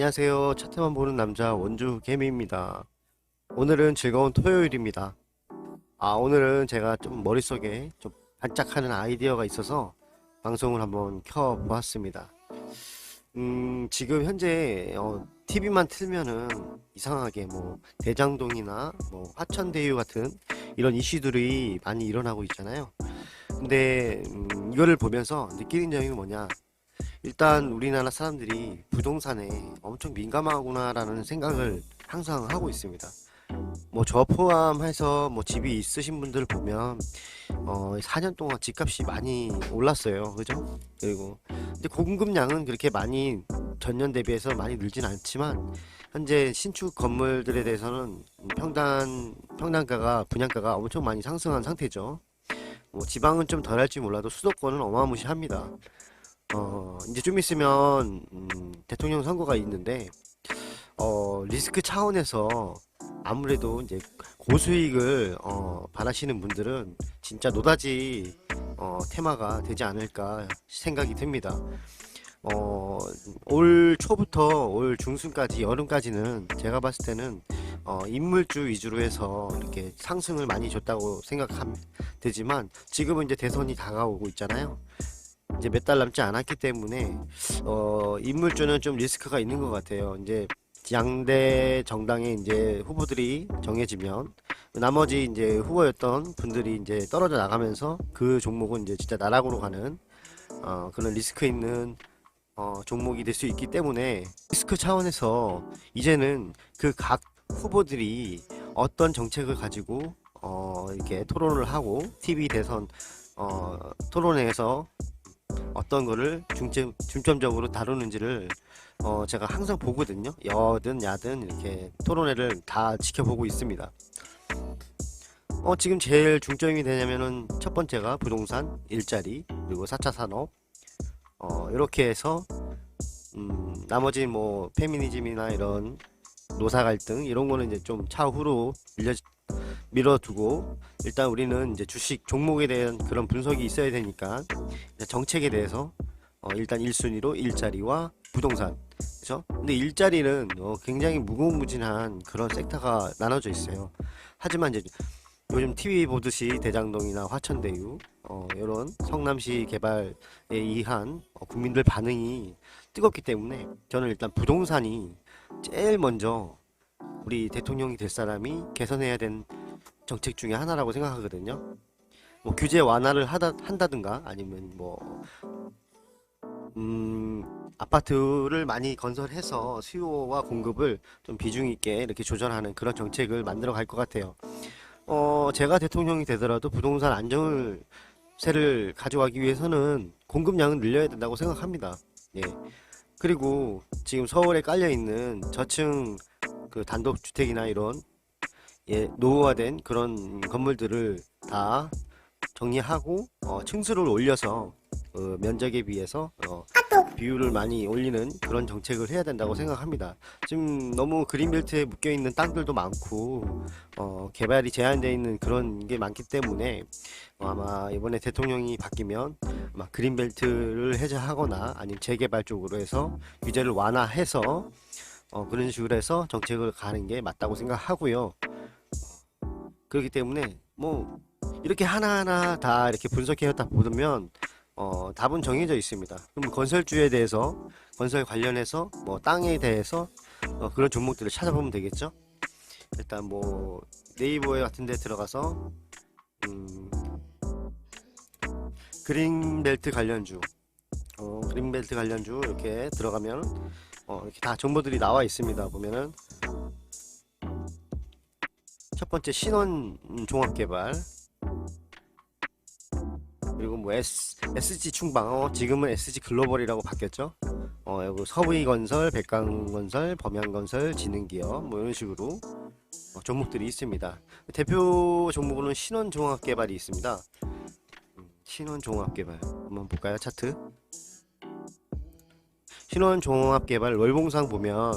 안녕하세요. 차트만 보는 남자 원주 개미입니다. 오늘은 즐거운 토요일입니다. 아, 오늘은 제가 좀 머릿속에 좀 반짝하는 아이디어가 있어서 방송을 한번 켜보았습니다. 음, 지금 현재 어, TV만 틀면은 이상하게 뭐 대장동이나 뭐 화천대유 같은 이런 이슈들이 많이 일어나고 있잖아요. 근데 음, 이거를 보면서 느끼는 점이 뭐냐? 일단 우리나라 사람들이 부동산에 엄청 민감하구나라는 생각을 항상 하고 있습니다. 뭐 저 포함해서 뭐 집이 있으신 분들 보면 어 4년 동안 집값이 많이 올랐어요. 그죠? 그리고 근데 공급량은 그렇게 많이 전년 대비해서 많이 늘진 않지만 현재 신축 건물들에 대해서는 평당 평당가가 분양가가 엄청 많이 상승한 상태죠. 뭐 지방은 좀 덜할지 몰라도 수도권은 어마무시합니다. 어, 이제 좀 있으면, 음, 대통령 선거가 있는데, 어, 리스크 차원에서 아무래도 이제 고수익을, 어, 바라시는 분들은 진짜 노다지, 어, 테마가 되지 않을까 생각이 듭니다. 어, 올 초부터 올 중순까지, 여름까지는 제가 봤을 때는, 어, 인물주 위주로 해서 이렇게 상승을 많이 줬다고 생각하면 되지만, 지금은 이제 대선이 다가오고 있잖아요. 이제 몇 달 남지 않았기 때문에 어 인물주는 좀 리스크가 있는 것 같아요. 이제 양대 정당의 이제 후보들이 정해지면 나머지 이제 후보였던 분들이 이제 떨어져 나가면서 그 종목은 이제 진짜 나락으로 가는 어 그런 리스크 있는 어 종목이 될 수 있기 때문에 리스크 차원에서 이제는 그 각 후보들이 어떤 정책을 가지고 어 이렇게 토론을 하고 TV 대선 어 토론회에서 어떤 거를 중점, 중점적으로 다루는지를 어, 제가 항상 보거든요. 여든 야든 이렇게 토론회를 다 지켜보고 있습니다. 어, 지금 제일 중점이 되냐면은 첫 번째가 부동산, 일자리, 그리고 4차 산업, 어, 이렇게 해서, 음, 나머지 뭐, 페미니즘이나 이런 노사 갈등, 이런 거는 이제 좀 차후로 밀려, 밀어두고, 일단 우리는 이제 주식 종목에 대한 그런 분석이 있어야 되니까, 정책에 대해서 어, 일단 1순위로 일자리와 부동산 그죠? 근데 일자리는 어, 굉장히 무궁무진한 그런 섹터가 나눠져 있어요. 하지만 이제 요즘 TV 보듯이 대장동이나 화천대유 어, 이런 성남시 개발에 의한 어, 국민들 반응이 뜨겁기 때문에 저는 일단 부동산이 제일 먼저 우리 대통령이 될 사람이 개선해야 된 정책 중에 하나라고 생각하거든요. 뭐 규제 완화를 하다 한다든가 아니면 뭐 음, 아파트를 많이 건설해서 수요와 공급을 좀 비중 있게 이렇게 조절하는 그런 정책을 만들어 갈 것 같아요. 어, 제가 대통령이 되더라도 부동산 안정세를 가져가기 위해서는 공급량을 늘려야 된다고 생각합니다. 예. 그리고 지금 서울에 깔려 있는 저층 그 단독 주택이나 이런 예, 노후화된 그런 건물들을 다 정리하고 어, 층수를 올려서 어, 면적에 비해서 어, 비율을 많이 올리는 그런 정책을 해야 된다고 생각합니다. 지금 너무 그린벨트에 묶여 있는 땅들도 많고 어, 개발이 제한되어 있는 그런 게 많기 때문에 어, 아마 이번에 대통령이 바뀌면 아마 그린벨트를 해제하거나 아니면 재개발 쪽으로 해서 규제를 완화해서 어, 그런 식으로 해서 정책을 가는 게 맞다고 생각하고요. 그렇기 때문에 뭐 이렇게 하나하나 다 이렇게 분석해 다 보면 어, 답은 정해져 있습니다. 그럼 건설주에 대해서 건설 관련해서 뭐 땅에 대해서 어, 그런 종목들을 찾아보면 되겠죠. 일단 뭐 네이버에 같은 데 들어가서 음, 그린벨트 관련주 어, 그린벨트 관련주 이렇게 들어가면 어, 이렇게 다 정보들이 나와 있습니다. 보면은 첫 번째 신원 종합 개발. 그리고 뭐 S, SG 충방. 어, 지금은 SG 글로벌이라고 바뀌었죠? 어 여기 서부이건설, 백강건설, 범양건설, 지능기업 뭐 이런 식으로 어, 종목들이 있습니다. 대표 종목으로는 신원 종합 개발이 있습니다. 음, 신원 종합 개발. 한번 볼까요? 차트? 신원 종합 개발 월봉상 보면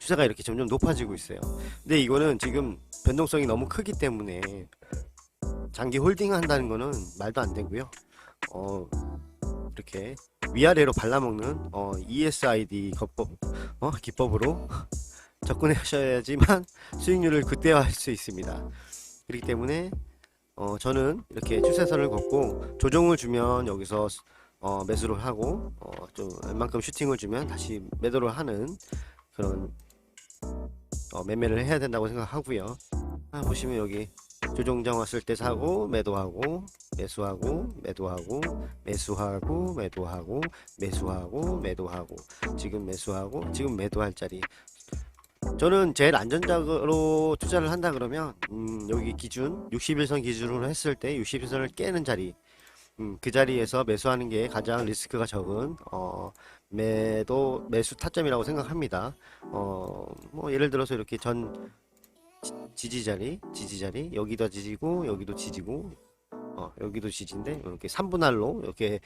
추세가 이렇게 점점 높아지고 있어요. 근데 이거는 지금 변동성이 너무 크기 때문에 장기 홀딩 한다는 거는 말도 안 되고요. 어, 이렇게 위아래로 발라먹는 어, ESID 기법, 어, 기법으로 접근하셔야지만 수익률을 극대화할 수 있습니다. 그렇기 때문에 어, 저는 이렇게 추세선을 걷고 조정을 주면 여기서 어, 매수를 하고 어, 좀 웬만큼 슈팅을 주면 다시 매도를 하는 그런 어, 매매를 해야 된다고 생각하고요. 아, 보시면 여기 조정장 왔을 때 사고 매도하고 매수하고 매도하고 매수하고 매도하고 매수하고 매도하고 지금 매수하고 지금 매도할 자리 저는 제일 안전적으로 투자를 한다 그러면 음, 여기 기준 61선 기준으로 했을 때 61선을 깨는 자리 음, 그 자리에서 매수하는 게 가장 리스크가 적은 어, 매도 매수 타점이라고 생각합니다. 어, 뭐 예를 들어서 이렇게 전 지- 지지 자리, 지지 자리 여기도 지지고 여기도 지지고 어, 여기도 지지인데 이렇게 3분할로 이렇게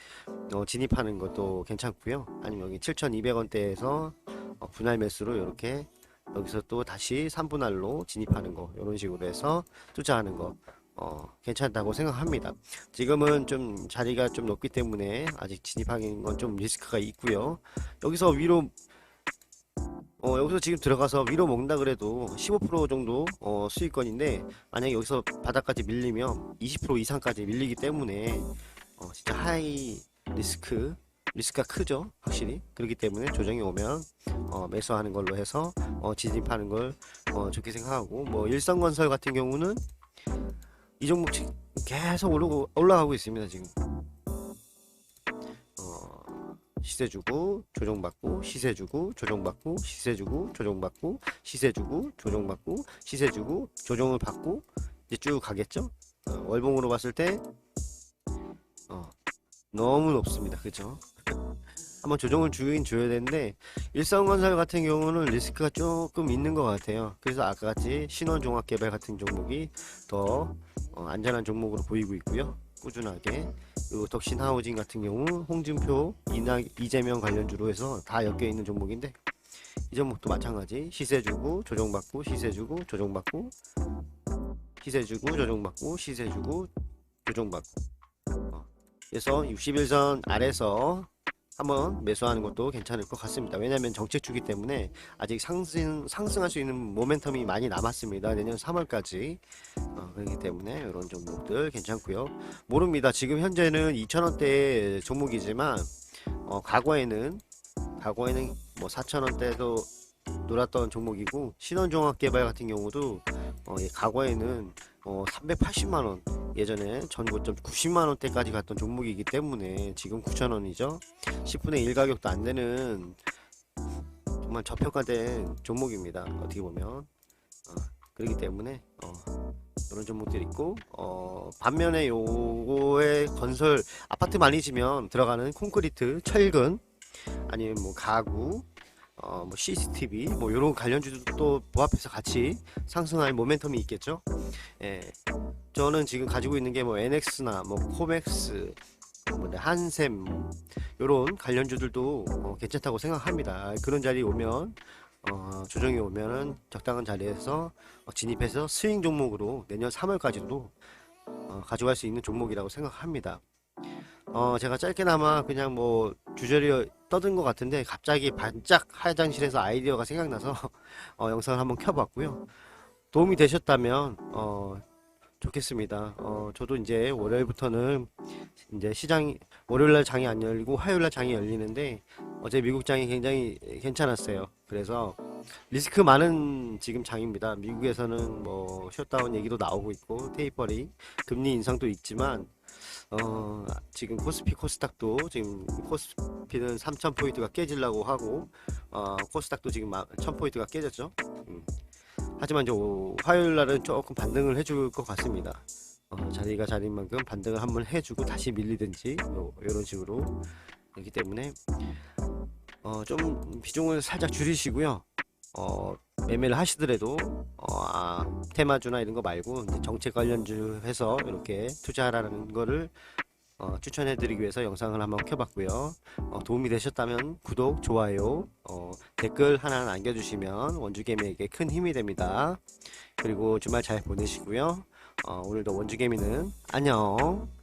어, 진입하는 것도 괜찮고요. 아니면 여기 7,200원대에서 어, 분할 매수로 이렇게 여기서 또 다시 3분할로 진입하는 거 이런 식으로 해서 투자하는 거 어, 괜찮다고 생각합니다. 지금은 좀 자리가 좀 높기 때문에 아직 진입하기는 건 좀 리스크가 있고요. 여기서 위로 어, 여기서 지금 들어가서 위로 먹는다 그래도 15% 정도 어, 수익권인데 만약에 여기서 바닥까지 밀리면 20% 이상까지 밀리기 때문에 어, 진짜 하이 리스크 리스크가 크죠 확실히 그렇기 때문에 조정이 오면 어, 매수하는 걸로 해서 어, 진입하는 걸 어, 좋게 생각하고 뭐 일성건설 같은 경우는 이 종목 지- 계속 오르고 올라가고 있습니다 지금. 어, 시세 주고 조정 받고 시세 주고 조정 받고 시세 주고 조정 받고 시세 주고 조정 받고 시세 주고 조정을 받고 이제 쭉 가겠죠? 어, 월봉으로 봤을 때 어, 너무 높습니다. 그죠 한번 조정을 주긴 줘야 되는데 일성건설 같은 경우는 리스크가 조금 있는 것 같아요. 그래서 아까 같이 신원종합개발 같은 종목이 더 어, 안전한 종목으로 보이고 있고요. 꾸준하게. 그리고 덕신하우징 같은 경우 홍준표, 이낙, 이재명 관련주로 해서 다 엮여 있는 종목인데 이 종목도 마찬가지. 시세 주고 조정받고 시세 주고 조정받고 시세 주고 조정받고 시세 주고 조정받고. 어, 그래서 61선 아래서 한번 매수하는 것도 괜찮을 것 같습니다. 왜냐하면 정책 주기 때문에 아직 상승 상승할 수 있는 모멘텀이 많이 남았습니다. 내년 3월까지 어, 그렇기 때문에 이런 종목들 괜찮고요. 모릅니다. 지금 현재는 2,000원대 종목이지만 어, 과거에는 과거에는 뭐 4,000원대도 놀았던 종목이고 신원종합개발 같은 경우도 어, 예, 과거에는 어, 380만 원 예전에 전고점 90만 원대까지 갔던 종목이기 때문에 지금 9,000원이죠. 10분의 1 가격도 안 되는 정말 저평가된 종목입니다. 어떻게 보면 어, 그렇기 때문에 어, 이런 종목들이 있고 어, 반면에 요거의 건설 아파트 많이 지면 들어가는 콘크리트, 철근 아니면 뭐 가구 어, 뭐 CCTV 뭐 이런 관련주도 또 부합해서 같이 상승할 모멘텀이 있겠죠. 예. 저는 지금 가지고 있는 게 뭐 NX나 뭐 코맥스 뭐 한샘 이런 관련주들도 어, 괜찮다고 생각합니다. 그런 자리 오면 어, 조정이 오면은 적당한 자리에서 어, 진입해서 스윙 종목으로 내년 3월까지도 어, 가져갈 수 있는 종목이라고 생각합니다. 어, 제가 짧게나마 그냥 뭐 주저리 떠든 것 같은데 갑자기 반짝 화장실에서 아이디어가 생각나서 어, 영상을 한번 켜봤고요. 도움이 되셨다면 어, 좋겠습니다. 어, 저도 이제 월요일부터는 이제 시장이 월요일날 장이 안 열리고 화요일날 장이 열리는데 어제 미국 장이 굉장히 괜찮았어요. 그래서 리스크 많은 지금 장입니다. 미국에서는 뭐 셧다운 얘기도 나오고 있고 테이퍼링 금리 인상도 있지만 어, 지금 코스피 코스닥도 지금 코스피는 3,000포인트가 깨지려고 하고 어, 코스닥도 지금 1,000포인트가 깨졌죠. 음. 하지만 화요일 날은 조금 반등을 해줄 것 같습니다. 어, 자리가 자리인 만큼 반등을 한번 해주고 다시 밀리든지 요, 이런 식으로 그렇기 때문에 어, 좀 비중을 살짝 줄이시고요. 어, 매매를 하시더라도 어, 아, 테마주나 이런 거 말고 정책 관련주 해서 이렇게 투자하라는 거를 어, 추천해드리기 위해서 영상을 한번 켜봤고요. 어, 도움이 되셨다면 구독, 좋아요, 어, 댓글 하나 남겨주시면 원주개미에게 큰 힘이 됩니다. 그리고 주말 잘 보내시고요. 어, 오늘도 원주개미는 안녕.